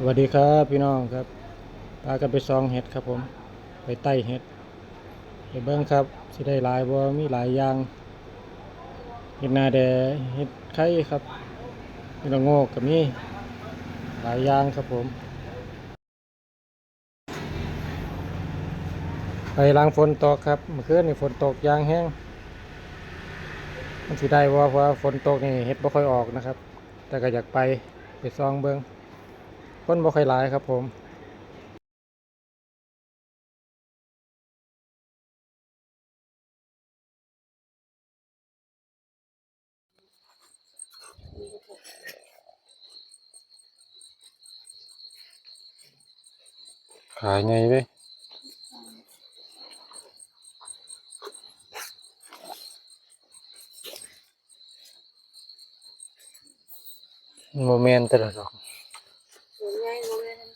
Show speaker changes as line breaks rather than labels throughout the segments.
สวัสดีครับพี่น้องครับพากันไปซองเห็ดครับผม ไปไต่เห็ดไปเบิ้งครับสิได้หลายบ่มีหลายอย่างเห็ดนาแดเห็ดไข่ครับเห็ดละโงกกับมีหลายอย่างครับผม ไปล้างฝนตกครับเมื่อคืนนี่ฝนตกยางแห้งมันสิได้บ่าเพราะว่าฝนตกนี่เห็ดบ่ค่อยออกนะครับ แต่ก็อยากไปไปซองเบิ้ง คนบ่ค่อยหลายครับผมขายไงเว้ยโมเมนต์ตละด อก
สวยง่ายโมเมนต์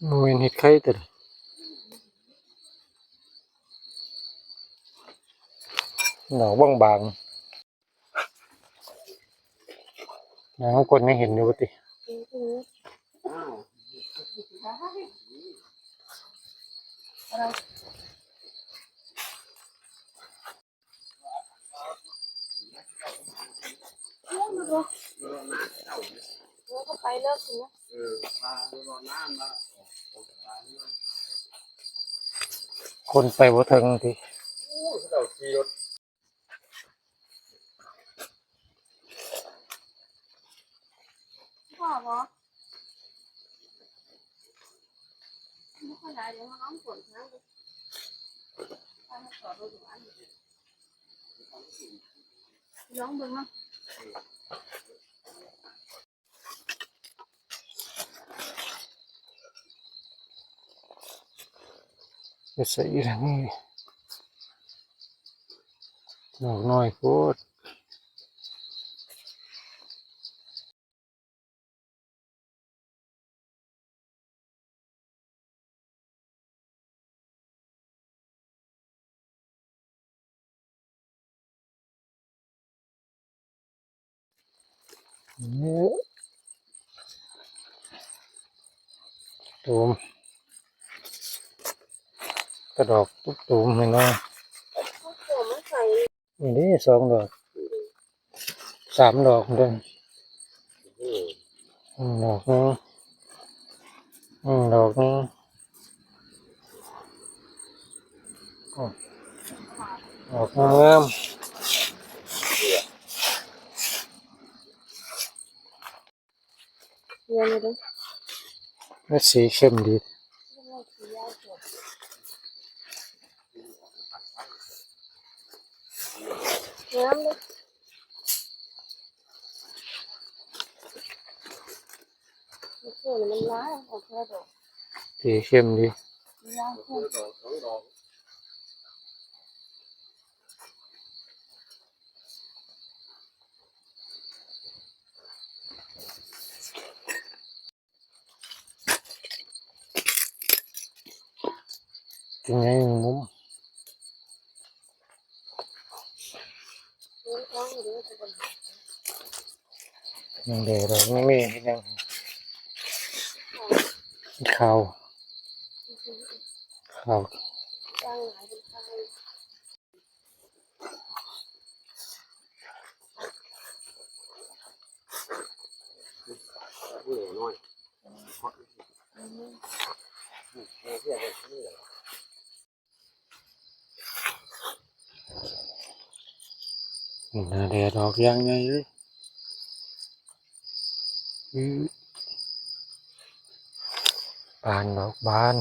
บ่น่าเด้นบาน
ถูกคนเอ้ยเดี๋ยวเลยกันเลย
คือจอย
ดูอ้วนตายขาวนะตัวหนังขึ้นมา
โมเมนต์เฮ็ดไข่แต่ละดอกบางบางๆอย่างของคนยังเห็นอยู่ปะติ
แล้วก็ไปเลิกนะ
คนไปบ่ถึงที
พ่อบอกไม่ค่อยได้เดี๋ยวน้องฝนนะน้องเบิ่งเนาะ
จะใส่อีกแล้วนี่ดอกน้อยโคตรนี่ตูมก ระดอกตุ๊บตูมเห็นไหม
เขาโผล่มาใส่
นี่นี่สองดอกสามดอกด้วยอืมดอกนึงอืมดอกนึงอืมดอกงาม
เรียนเลยเด้อ
และสีเข้มดี
น้ำเลยมันสวยมันร้ายออกแค่ดอก
สีเข้มดี
ร้ายแค่
จริง มุม
เลี้ยงท้องอยู่ด้วยจะเป็น
ยังเดดอกไม่มียังขาวขาว
จ้างหลายเป็นข้าว
นี่นา แดดออกยังไงเลยอื้อบานดอกบาน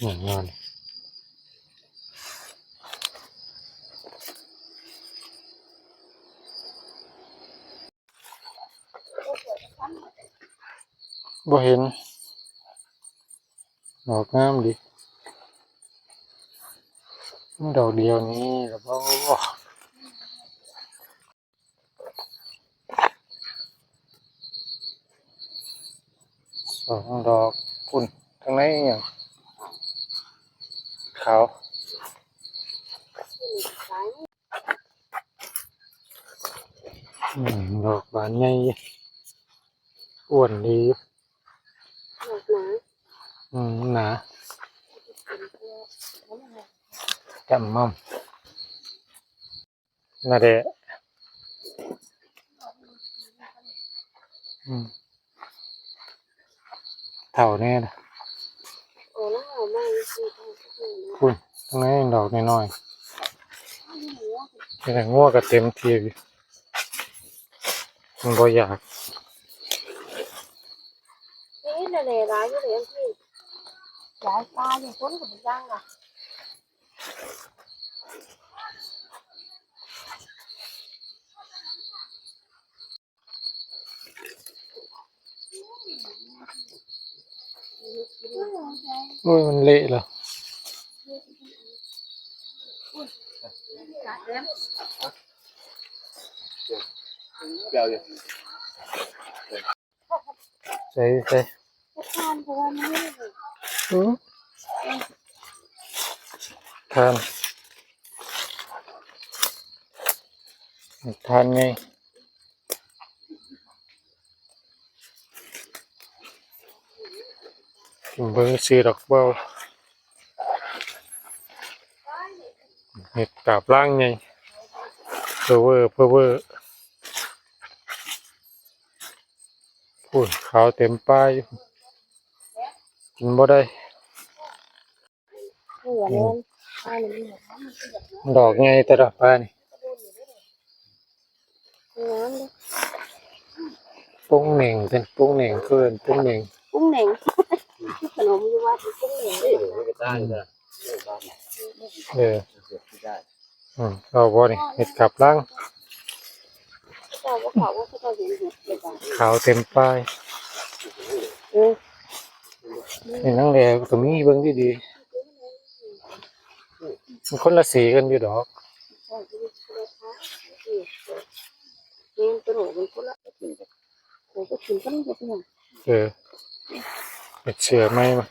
หนึ่งงาน บ่เห็น ดอกงามดิดอกเดียวนี้แล้วก็สองดอกปุ่นข้างในอย่างขาวดอกบานใหญ่อ้วนดี อืมหนา
เป็นเพื่อทำอะไร
จำมั่มน่าเดะอืมเท่าแน่นะ
โอ้แล้วเอามาคือเอาสักหน่อยนะ
คุณตรงนี้นดอกน้อย
ไม่ได้หัว
ๆเป็นงัวก็เต็มทีอยู่มันบ่อยาก
นี่แหละแหละร้ายอยู่เลยพี่ย้ายปลาอย่างคนกับย่างอะ
โอ้ยมันเละแล้ว
จัดเต็ม
เดี๋ยวเดี๋ยว
ใส่ใส่
ก็ทานเพ ราะว่ามันไม่ได้เลย
อืม ทานทานไงเบิ่งซื้อดอกเบาเห็ดกาบล่างไงเพอเวอร์เพอเวอร์พูดขาวเต็มป้ายกินบ่ได้
หัวเลยปลาหนึ่งหัว
ดอกไงแต่ละป้านี่
น้ำเลย
ปุ้งเหน่งเป็นปุ้งเหน่งเกินปุ้งเหน่ง
กุ้งเหน่งขนมอยู่ว่าเป็นกุ้งเหน่ง
เฮ้ยไม่กระด้างเลย
เออ
เสียบไม่ได้
อืมเอาบ่นี่เห็ดกลับล่าง
เจ้าว่าเขาว่าเขาเห็นเห็ดเห็ดอะ
ขาวเต็มป้าย
เออ
เห็นนั่งแลก็มีเบิ่งดีๆ มันคนละสีกันอยู่ดอก
ใช่ที่นี่คือราคาเนี่ยตัวหนูเป็นคนละกินกันโอ้ก็กินกันไม่เป็นไร
เออเห็ดเสือไหมมา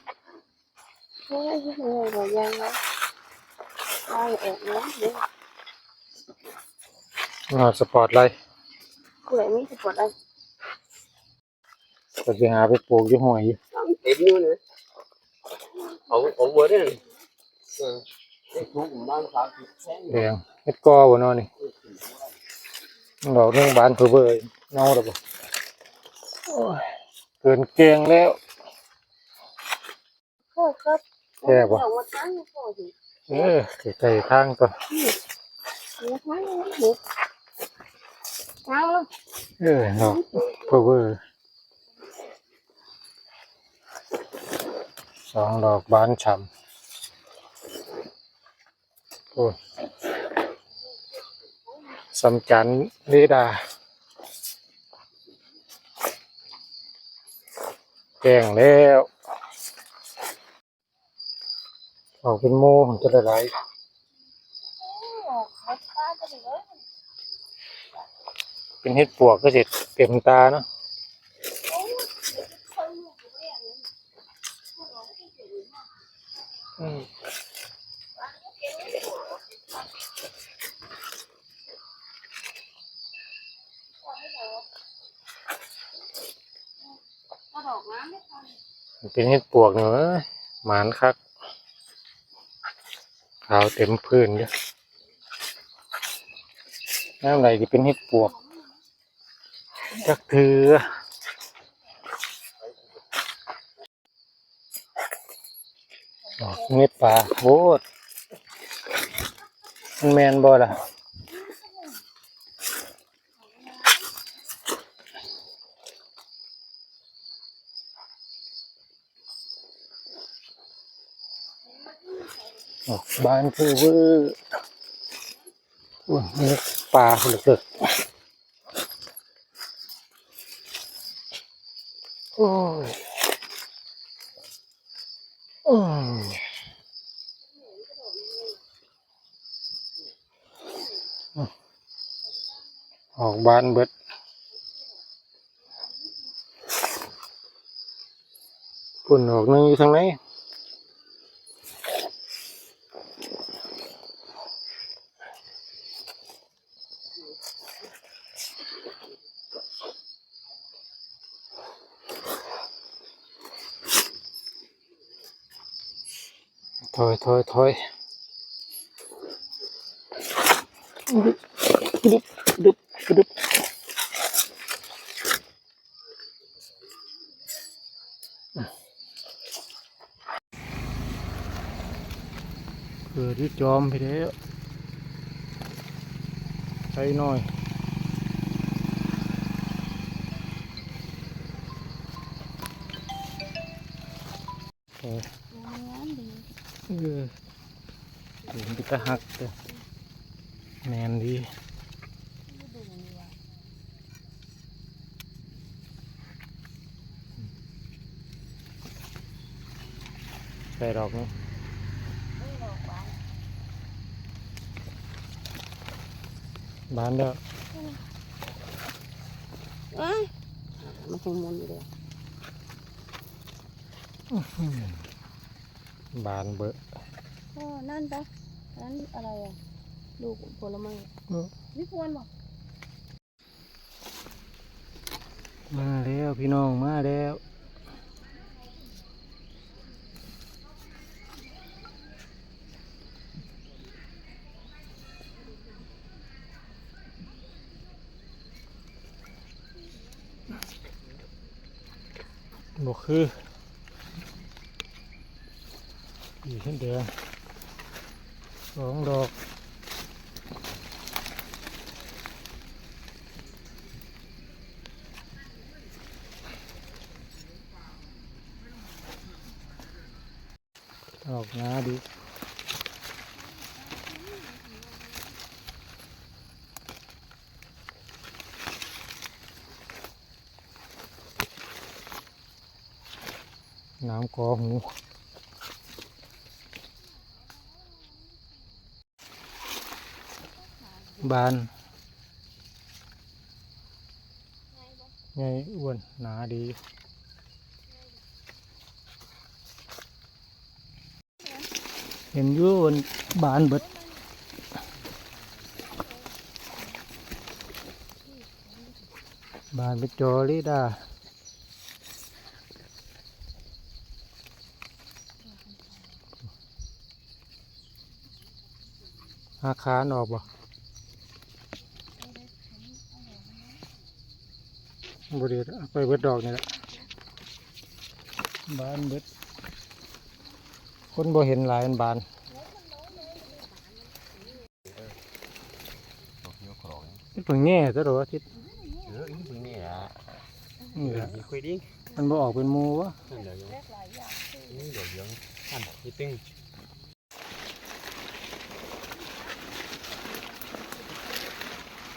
เฮ้ยที่นี่เรายังนะไล่ออกนะเนี่ย
งาสปอร์ตไลท์
กูเลยมีสปอร์ตอะไร
ก็สิหาไปปลูกยู่ห้วยอยู่
เต็มอยู่เลยเอาเอาวัวได้เลยเออไอ้ ทุกบ้านสามสิบแสน
แดงเห็ดกอบ่เนาะนี่ดอกนึงบานเพิ่เบยเน่าแล้วบ่โอ้ยเกินเกงแล้ว
โคตรครับ
แย่ปะ
ออกมาทั้งโคตร
เออใกล้ๆทางตัว
มาทั้งเด็กทั้ง
เออดอกเพิ่เบยสองดอกบานฉ่ำโอ้ย สำจันเรดาแจ้งแล้วออกเป็นโมมันจะละลายเป็นเห็ดปวกก็จะเต็มตาเนาะอืม
ก็ดอกน้ำไม่ทัน
มัน เป็นเห็ดปวกเนอะหมานคักขาวเต็มพื้นเลยน้ำไหลจะเป็นเห็ดปวกจักเถือดอกเม็ดป่าโคตรมันแมนบ่ล่ะ ออกบานคือเวอร์โอ้ยนื้ปลาเหลือกๆโอ้ยอืมออกบานเบิดปุ่นออกนึงอยู่ทางไหน ถ อยถอยถอยดึบดึบดึบเกิดที่จอมไปแล้วใช้หน่อย ถึงจะหักเด้อแมนดีใส่ดอกนี่บานแล้ว
เอ้ยมันคงมุนอยู่เลย
บานเบอะ
โอ้นั่นปะ นั่นอะไรอะลูกผลไม้
เออ
นี่ควรบอก
มาแล้วพี่น้องมาแล้วบอกคืออีกเดียวสองดอก ออกหน้าดีน้ำกอหูบานไงอ้วนหนาดี ห็นยู่นบานเบิดบานเป็นจอริดาอาคารออกบ่บริเอาไปเบิดดอกนี่แหละบานเบิด คนบ่เห็นหลายอันบาน
ยกของ
มันเพิ่งแง่ซะหรอทิศ
เอออีนี่อะ
นี่แหละ
คุยดิ้ง
มันบ่ออกเป็นมูวะ
นั่นเดี๋ยวยังนี่เดี๋ยวยังอันนี่ตึง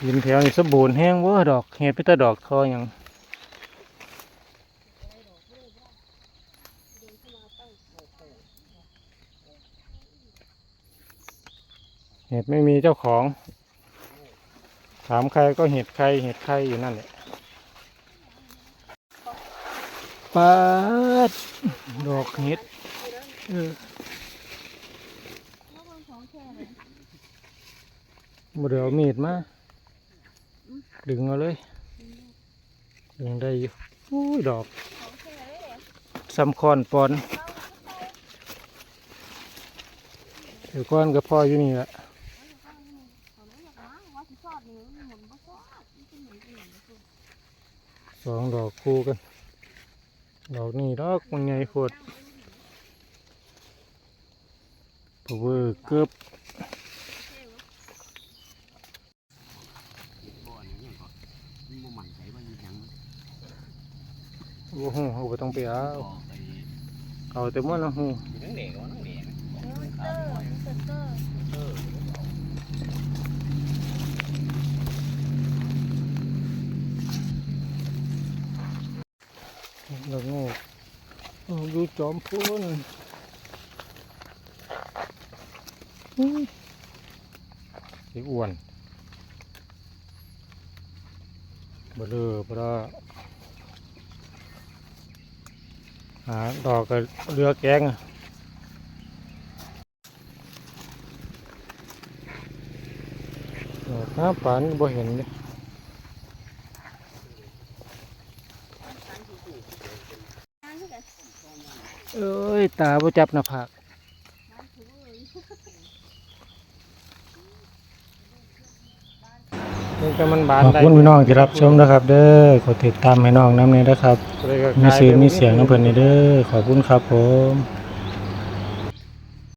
ยินแถวนี่สมบูรณ์แห้งเวะดอกเห็ดพิตาดอกทอหยัง เห็ดไม่มีเจ้าของ ถามใครก็เห็ดใครเห็ดใครอยู่นั่นแหละปาดดอกเห็ดเออเดี๋ยวมีดมาดึงเอาเลย ดึงได้อยู่อุ้ยดอกซ้ำคอนปอนเดี๋ยวก้อนกับพ่ออยู่นี่แหละ สองดอกคู่กัน ดอกนี้ดอกมันใหญ่โคตรเวอร์เกือบ
ว่ามันยัง
โอ้โหเขาบ่ต้องไปเอาเอาแต่มันละหู
นั่งเด็กว่านั่งเด็ก
เออ เตอร์มิสเตอร์
แล้วงูเอาดู จอมพูนอื้อสิอ้วนบ่เลือบ่ได้หาดอกกับเรือแกงดอกน้าปานบ่เห็นเลย เอ้ ย ตาบ่จับหน้าผากนี่ก็มันบาน
ขอบคุณพี่น้องที่รับชมนะครับ เด้อกดติดตามให้น้องน้ำนี้นะครับมีชื่อมีเสียงน้ำเพิ่นนี่เด้อขอบคุณครับผม